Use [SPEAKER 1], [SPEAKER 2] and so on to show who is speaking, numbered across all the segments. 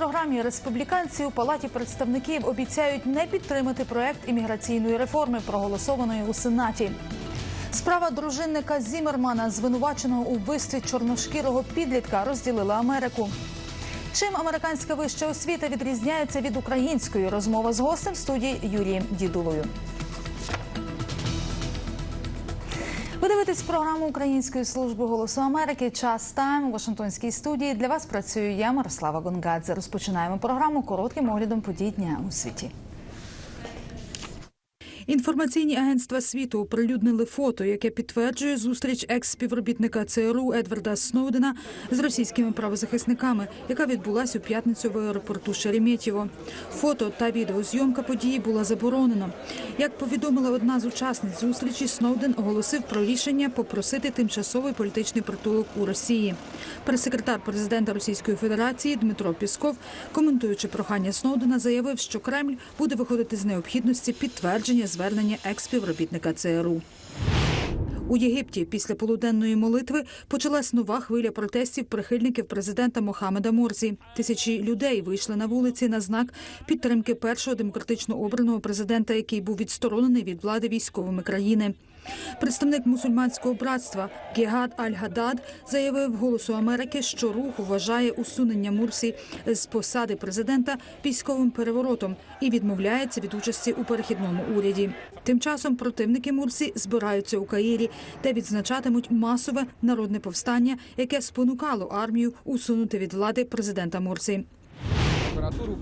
[SPEAKER 1] програмі республіканці у палаті представників обіцяють не підтримати проект імміграційної реформи, проголосованої у сенаті. Справа дружинника Зімермана, звинуваченого у вбивстві чорношкірого підлітка, розділила Америку. Чим американська вища освіта відрізняється від української? Розмова з гостем в студії Юрієм Дідулою. Ви дивитесь програму Української служби голосу Америки. Час тайм у Вашингтонській студії. Для вас працюю я, Мирослава Гонгадзе. Розпочинаємо програму коротким оглядом подій дня у світі. Інформаційні агентства світу оприлюднили фото, яке підтверджує зустріч екс-співробітника ЦРУ Едварда Сноудена з російськими правозахисниками, яка відбулась у п'ятницю в аеропорту Шереметьєво. Фото та відеозйомка події була заборонена. Як повідомила одна з учасниць зустрічі, Сноуден оголосив про рішення попросити тимчасовий політичний притулок у Росії. Прес-секретар президента Російської Федерації Дмитро Пісков, коментуючи прохання Сноудена, заявив, що Кремль буде виходити з необхідності підтвердження звернення екс-співробітника ЦРУ. У Єгипті після полуденної молитви почалась нова хвиля протестів прихильників президента Мохамеда Морзі. Тисячі людей вийшли на вулиці на знак підтримки першого демократично обраного президента, який був відсторонений від влади військовими країни. Представник мусульманського братства Гегад Аль-Гадад заявив голосу Америки, що рух вважає усунення Мурсі з посади президента військовим переворотом і відмовляється від участі у перехідному уряді. Тим часом противники Мурсі збираються у Каїрі, де відзначатимуть масове народне повстання, яке спонукало армію усунути від влади президента Мурсі.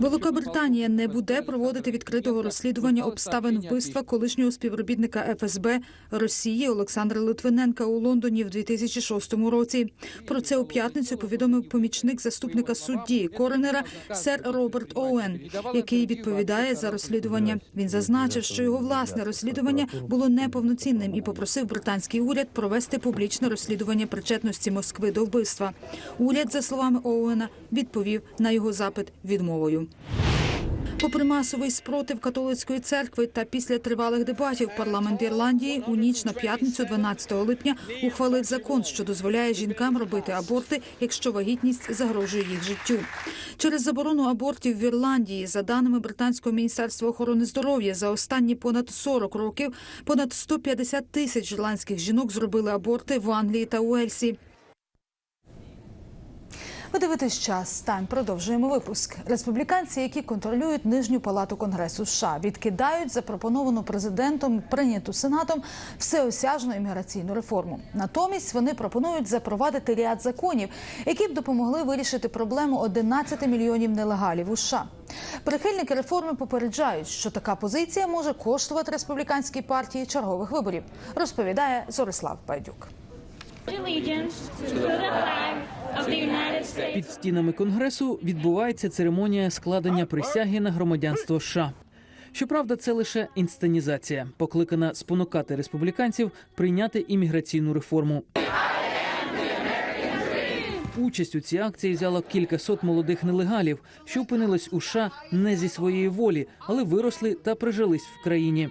[SPEAKER 1] Великобританія не буде проводити відкритого розслідування обставин вбивства колишнього співробітника ФСБ Росії Олександра Литвиненка у Лондоні в 2006 році. Про це у п'ятницю повідомив помічник заступника судді Коренера сер Роберт Оуен, який відповідає за розслідування. Він зазначив, що його власне розслідування було неповноцінним і попросив британський уряд провести публічне розслідування причетності Москви до вбивства. Уряд, за словами Оуена, відповів на його запит відмовою. Попри масовий спротив католицької церкви та після тривалих дебатів парламент Ірландії у ніч на п'ятницю, 12 липня, ухвалив закон, що дозволяє жінкам робити аборти, якщо вагітність загрожує їх життю. Через заборону абортів в Ірландії, за даними британського міністерства охорони здоров'я, за останні понад 40 років понад 150 тисяч ірландських жінок зробили аборти в Англії та Уельсі. Ви дивитесь час. Тайм продовжуємо випуск. Республіканці, які контролюють нижню палату Конгресу США, відкидають запропоновану президентом, прийняту сенатом всеосяжну імміграційну реформу. Натомість вони пропонують запровадити ряд законів, які б допомогли вирішити проблему 11 мільйонів нелегалів у США. Прихильники реформи попереджають, що така позиція може коштувати республіканській партії чергових виборів. Розповідає Зорислав Байдюк.
[SPEAKER 2] Під стінами конгресу відбувається церемонія складення присяги на громадянство США. Щоправда, це лише інсценізація, покликана спонукати республіканців прийняти імміграційну реформу. Участь у цій акції взяло кількасот молодих нелегалів, що опинились у США не зі своєї волі, але виросли та прижились в країні.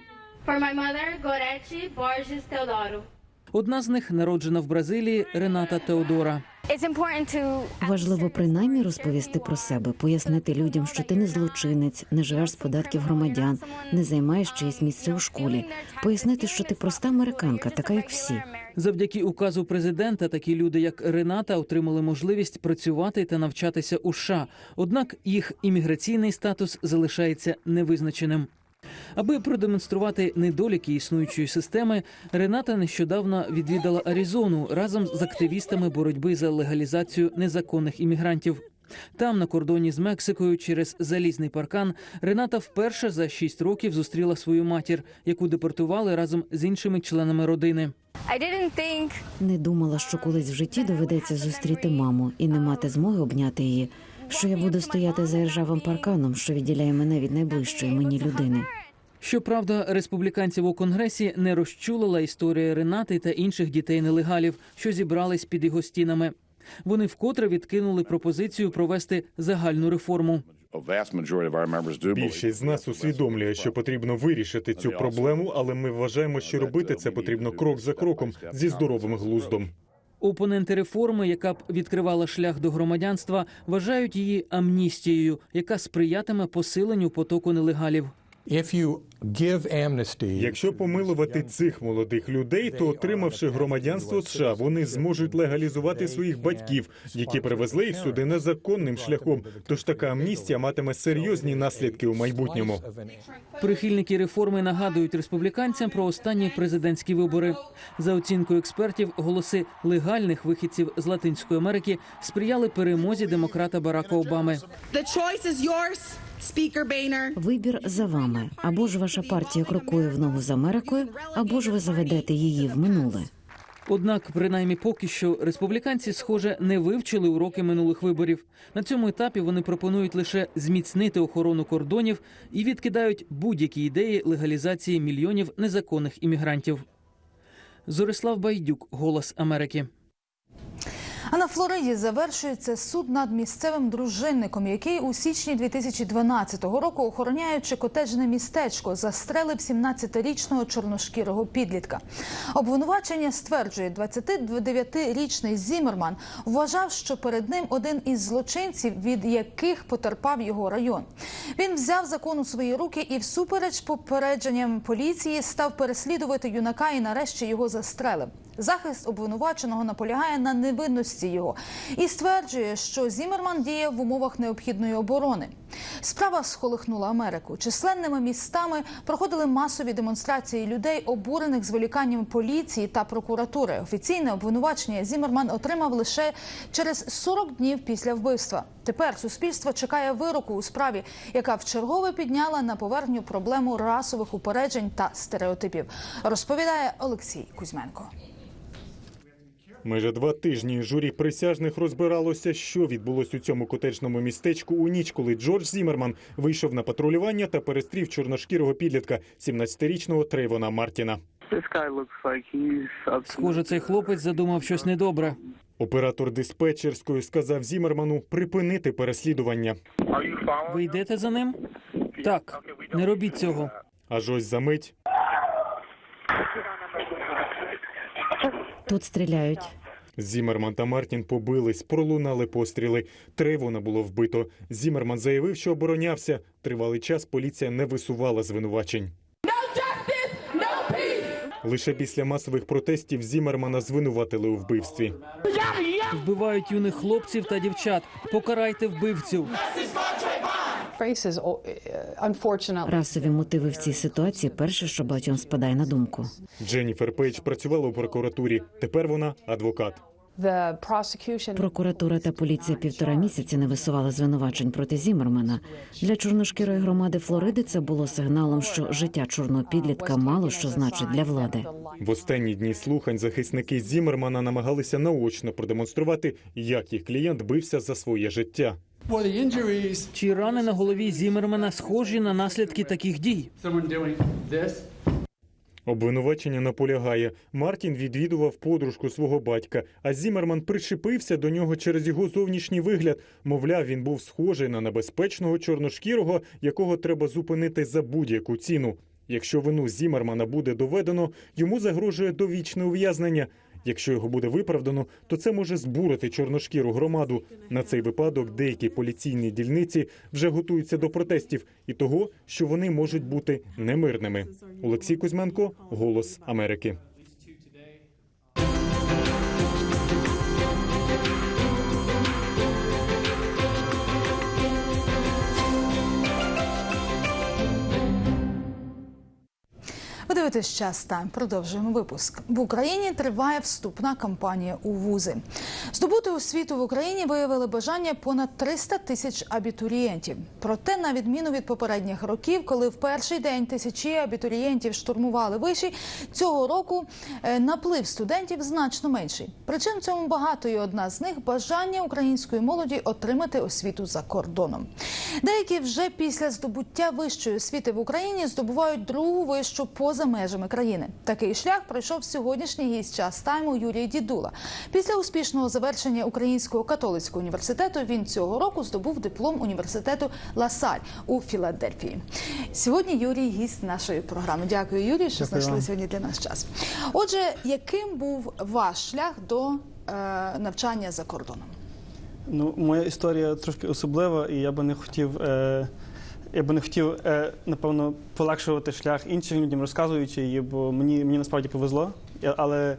[SPEAKER 2] Одна з них народжена в Бразилії Рената Теодора.
[SPEAKER 3] It's important
[SPEAKER 4] Важливо принаймні розповісти про себе, пояснити людям, що ти не злочинець, не живеш з податків громадян, не займаєш чиєсь місце у школі. Пояснити, що ти проста американка, така як всі.
[SPEAKER 2] Завдяки указу президента такі люди, як Рената, отримали можливість працювати та навчатися у США. Однак їх імміграційний статус залишається невизначеним. Аби продемонструвати недоліки існуючої системи, Рената нещодавно відвідала Аризону разом з активістами боротьби за легалізацію незаконних іммігрантів. Там, на кордоні з Мексикою, через залізний паркан, Рената вперше за шість років зустріла свою матір, яку депортували разом з іншими членами родини.
[SPEAKER 3] Think
[SPEAKER 4] Не думала, що колись в житті доведеться зустріти маму і не мати змоги обняти її. Що я буду стояти за іржавим парканом, що відділяє мене від найближчої мені людини.
[SPEAKER 2] Щоправда, республіканців у конгресі не розчулила історія Ренати та інших дітей нелегалів, що зібрались під його стінами. Вони вкотре відкинули пропозицію провести загальну реформу.
[SPEAKER 5] Більшість з нас усвідомлює, що потрібно вирішити цю проблему, але ми вважаємо, що робити це потрібно крок за кроком зі здоровим глуздом.
[SPEAKER 2] Опоненти реформи, яка б відкривала шлях до громадянства, вважають її амністією, яка сприятиме посиленню потоку нелегалів.
[SPEAKER 6] If you give amnesty,
[SPEAKER 5] Якщо помилувати цих молодих людей, то отримавши громадянство США, вони зможуть легалізувати своїх батьків, які привезли їх сюди незаконним шляхом. Тож така амністія матиме серйозні наслідки у майбутньому.
[SPEAKER 2] Прихильники реформи нагадують республіканцям про останні президентські вибори. За оцінкою експертів, голоси легальних вихідців з Латинської Америки сприяли перемозі демократа Барака Обами.
[SPEAKER 7] The choice is yours.
[SPEAKER 4] Вибір за вами. Або ж ваша партія крокує в ногу з Америкою, або ж ви заведете її в минуле.
[SPEAKER 2] Однак, принаймні поки що, республіканці, схоже, не вивчили уроки минулих виборів. На цьому етапі вони пропонують лише зміцнити охорону кордонів і відкидають будь-які ідеї легалізації мільйонів незаконних іммігрантів. Зорислав Байдюк, Голос Америки.
[SPEAKER 1] А на Флориді завершується суд над місцевим дружинником, який у січні 2012 року, охороняючи котеджне містечко, застрелив 17-річного чорношкірого підлітка. Обвинувачення стверджує, 29-річний Зімерман вважав, що перед ним один із злочинців, від яких потерпав його район. Він взяв закон у свої руки і, всупереч попередженням поліції, став переслідувати юнака і нарешті його застрелив. Захист обвинуваченого наполягає на невинності його і стверджує, що Зімерман діяв в умовах необхідної оборони. Справа сколихнула Америку. Численними містами проходили масові демонстрації людей, обурених зволіканням поліції та прокуратури. Офіційне обвинувачення Зімерман отримав лише через 40 днів після вбивства. Тепер суспільство чекає вироку у справі, яка вчергове підняла на поверхню проблему расових упереджень та стереотипів. Розповідає Олексій Кузьменко.
[SPEAKER 5] Майже два тижні журі присяжних розбиралося, що відбулось у цьому котечному містечку у ніч, коли Джордж Зімерман вийшов на патрулювання та перестрів чорношкірого підлітка 17-річного Трейвона Мартіна.
[SPEAKER 2] Схоже, цей хлопець задумав щось недобре.
[SPEAKER 5] Оператор диспетчерської сказав Зімерману припинити переслідування.
[SPEAKER 2] Ви йдете за ним? Так, не робіть цього.
[SPEAKER 5] Аж ось за мить
[SPEAKER 4] Тут стріляють.
[SPEAKER 5] Зімерман та Мартін побились, пролунали постріли. Трейвона було вбито. Зімерман заявив, що оборонявся. Тривалий час поліція не висувала звинувачень. Лише після масових протестів Зімермана звинуватили у вбивстві.
[SPEAKER 2] Вбивають юних хлопців та дівчат. Покарайте вбивців.
[SPEAKER 4] Расові мотиви в цій ситуації перше, що багатьом спадає на думку.
[SPEAKER 5] Дженніфер Пейдж працювала у прокуратурі. Тепер вона адвокат.
[SPEAKER 4] Прокуратура та поліція півтора місяці не висували звинувачень проти Зімермана. Для чорношкірої громади Флориди це було сигналом, що життя чорного підлітка мало що значить для влади.
[SPEAKER 5] В останні дні слухань захисники Зімермана намагалися наочно продемонструвати, як їх клієнт бився за своє життя.
[SPEAKER 2] Чи рани на голові Зімермана схожі на наслідки таких дій?
[SPEAKER 5] Обвинувачення наполягає. Мартін відвідував подружку свого батька, а Зімерман причепився до нього через його зовнішній вигляд. Мовляв, він був схожий на небезпечного чорношкірого, якого треба зупинити за будь-яку ціну. Якщо вину Зімермана буде доведено, йому загрожує довічне ув'язнення. Якщо його буде виправдано, то це може збурити чорношкіру громаду. На цей випадок деякі поліційні дільниці вже готуються до протестів і того, що вони можуть бути немирними. Олексій Кузьменко, Голос Америки.
[SPEAKER 1] Дивитесь час тайм. Продовжуємо випуск. В Україні триває вступна кампанія у вузи. Здобути освіту в Україні виявили бажання понад 300 тисяч абітурієнтів. Проте, на відміну від попередніх років, коли в перший день тисячі абітурієнтів штурмували виші, цього року е, наплив студентів значно менший. Причин цьому багато, і одна з них бажання української молоді отримати освіту за кордоном. Деякі вже після здобуття вищої освіти в Україні здобувають другу вищу поза межами країни. Такий шлях пройшов сьогоднішній гість час тайму Юрій Дідула. Після успішного завершення Українського католицького університету він цього року здобув диплом університету Ласаль у Філадельфії. Сьогодні Юрій гість нашої програми. Дякую, Юрій, що знайшли сьогодні для нас час. Отже, яким був ваш шлях до е, навчання за кордоном?
[SPEAKER 8] Ну, моя історія трошки особлива, і я би не хотів. Е, я би не хотів, е, напевно, полегшувати шлях іншим людям, розказуючи її, бо мені, мені насправді повезло. Але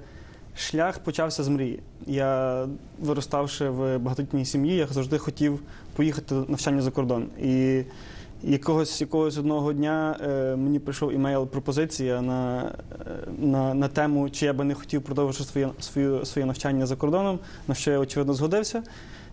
[SPEAKER 8] шлях почався з мрії. Я, вироставши в багатодітній сім'ї, я завжди хотів поїхати на навчання за кордон. І якогось, якогось одного дня е, мені прийшов імейл пропозиція на, е, на, на тему, чи я би не хотів продовжити своє, своє, своє навчання за кордоном, на що я очевидно згодився.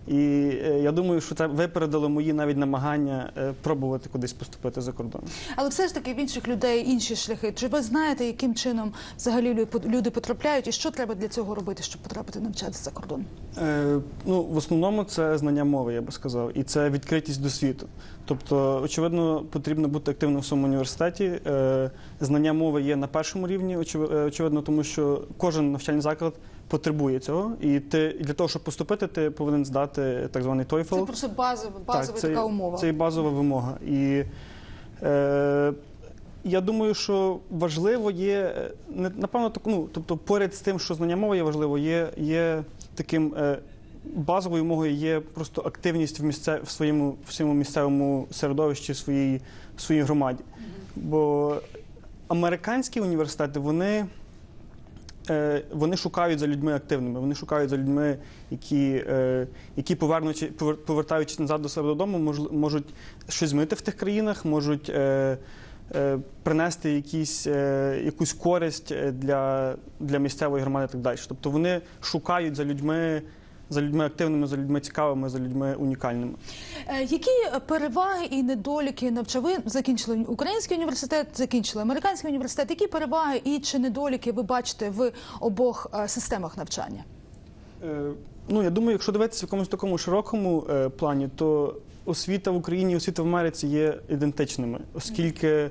[SPEAKER 8] І е, я думаю, що це випередило мої навіть намагання е, пробувати кудись поступити за кордон.
[SPEAKER 1] Але все ж таки в інших людей інші шляхи. Чи ви знаєте, яким чином взагалі лю- люди потрапляють, і що треба для цього робити, щоб потрапити навчатися за кордон?
[SPEAKER 8] Е, ну, в основному це знання мови, я би сказав, і це відкритість до світу. Тобто, очевидно, потрібно бути активним в своєму університеті. Е, знання мови є на першому рівні, очев- очевидно, тому що кожен навчальний заклад потребує цього. І ти для того, щоб поступити, ти повинен здати так званий TOEFL.
[SPEAKER 1] Це просто базова, базова
[SPEAKER 8] це,
[SPEAKER 1] така умова.
[SPEAKER 8] Це і базова вимога. І е, я думаю, що важливо є, е, напевно, так, ну, тобто, поряд з тим, що знання мови є важливо, є, є таким е, базовою вимогою є просто активність в, місце, в, своєму, в своєму місцевому середовищі, в своїй, в своїй громаді. Бо американські університети, вони вони шукають за людьми активними, вони шукають за людьми, які, е, які повернучи, повер- повертаючись назад до себе додому, мож- можуть щось змити в тих країнах, можуть е, е, принести якісь, е, якусь користь е, для, для місцевої громади і так далі. Тобто вони шукають за людьми, за людьми активними, за людьми цікавими, за людьми унікальними.
[SPEAKER 1] Е, Які переваги і недоліки навча? Ви закінчили український університет, закінчили американський університет. Які переваги і чи недоліки ви бачите в обох е, системах навчання?
[SPEAKER 8] Е, Ну, я думаю, якщо дивитися в якомусь такому широкому плані, то освіта в Україні і освіта в Америці є ідентичними, оскільки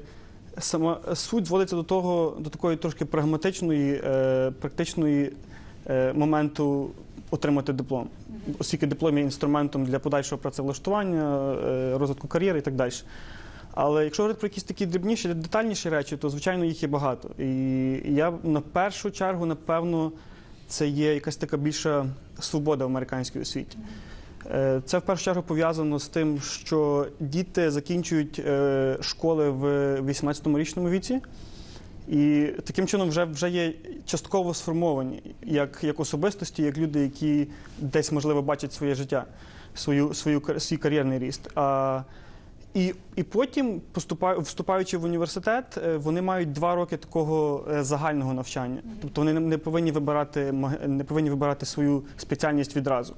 [SPEAKER 8] сама суть зводиться до того, до такої трошки прагматичної, е, практичної моменту отримати диплом, оскільки диплом є інструментом для подальшого працевлаштування, е, розвитку кар'єри і так далі. Але якщо говорити про якісь такі дрібніші, детальніші речі, то звичайно їх є багато. І я на першу чергу, напевно, це є якась така більша свобода в американській освіті. Е, Це в першу чергу пов'язано з тим, що діти закінчують е, школи в 18-річному віці, і таким чином вже, вже є частково сформовані як, як особистості, як люди, які десь можливо бачать своє життя, свою, свою свій кар'єрний ріст. А, і, і потім, вступаючи в університет, е, вони мають два роки такого е, загального навчання. Тобто вони не- повинні вибирати не повинні вибирати свою спеціальність відразу,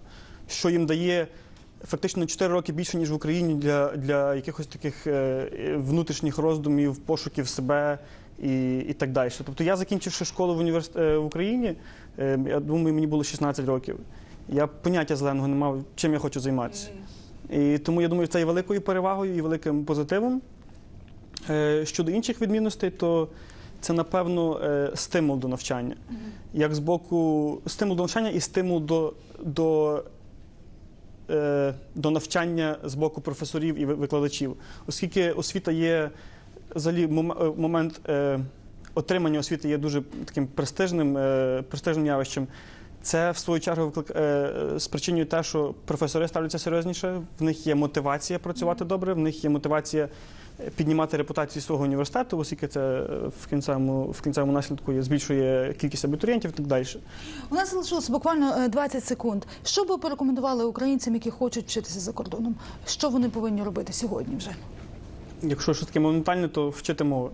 [SPEAKER 8] що їм дає фактично 4 роки більше, ніж в Україні для, для якихось таких е, внутрішніх роздумів, пошуків себе і, і так далі. Тобто я закінчивши школу в, універс... е, в Україні, е, я думаю, мені було 16 років. Я поняття зеленого не мав, чим я хочу займатися. І тому я думаю, це є великою перевагою і великим позитивом. Е, Щодо інших відмінностей, то це, напевно, стимул до навчання. Як з боку стимул до навчання і стимул до, до, до навчання з боку професорів і викладачів. Оскільки освіта є взагалі е, момент е, отримання освіти є дуже таким престижним, е, престижним явищем. Це в свою чергу спричинює те, що професори ставляться серйозніше, в них є мотивація працювати добре, в них є мотивація піднімати репутацію свого університету, оскільки це в кінцевому, в кінцевому наслідку є- збільшує кількість абітурієнтів і так далі.
[SPEAKER 1] У нас залишилося буквально е, 20 секунд. Що би порекомендували українцям, які хочуть вчитися за кордоном? Що вони повинні робити сьогодні вже?
[SPEAKER 8] Якщо щось таке моментальне, то вчити мови.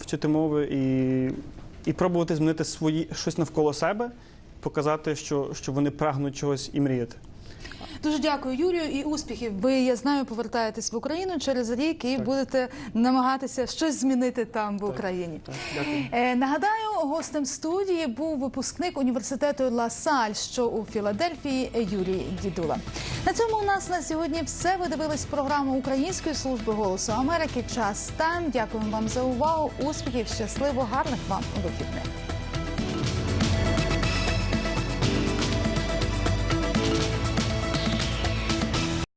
[SPEAKER 8] Вчити мови і, і пробувати змінити свої щось навколо себе, показати, що, що вони прагнуть чогось і мріяти.
[SPEAKER 1] Дуже дякую, Юрію, і успіхів. Ви я знаю, повертаєтесь в Україну через рік і будете намагатися щось змінити там в Україні.
[SPEAKER 8] Так, дякую.
[SPEAKER 1] Е, нагадаю, гостем студії був випускник університету Ла Саль, що у Філадельфії Юрій Дідула. На цьому у нас на сьогодні все. Ви дивились програму Української служби голосу Америки. Час там. Дякуємо вам за увагу. Успіхів, щасливо, гарних вам вихідних.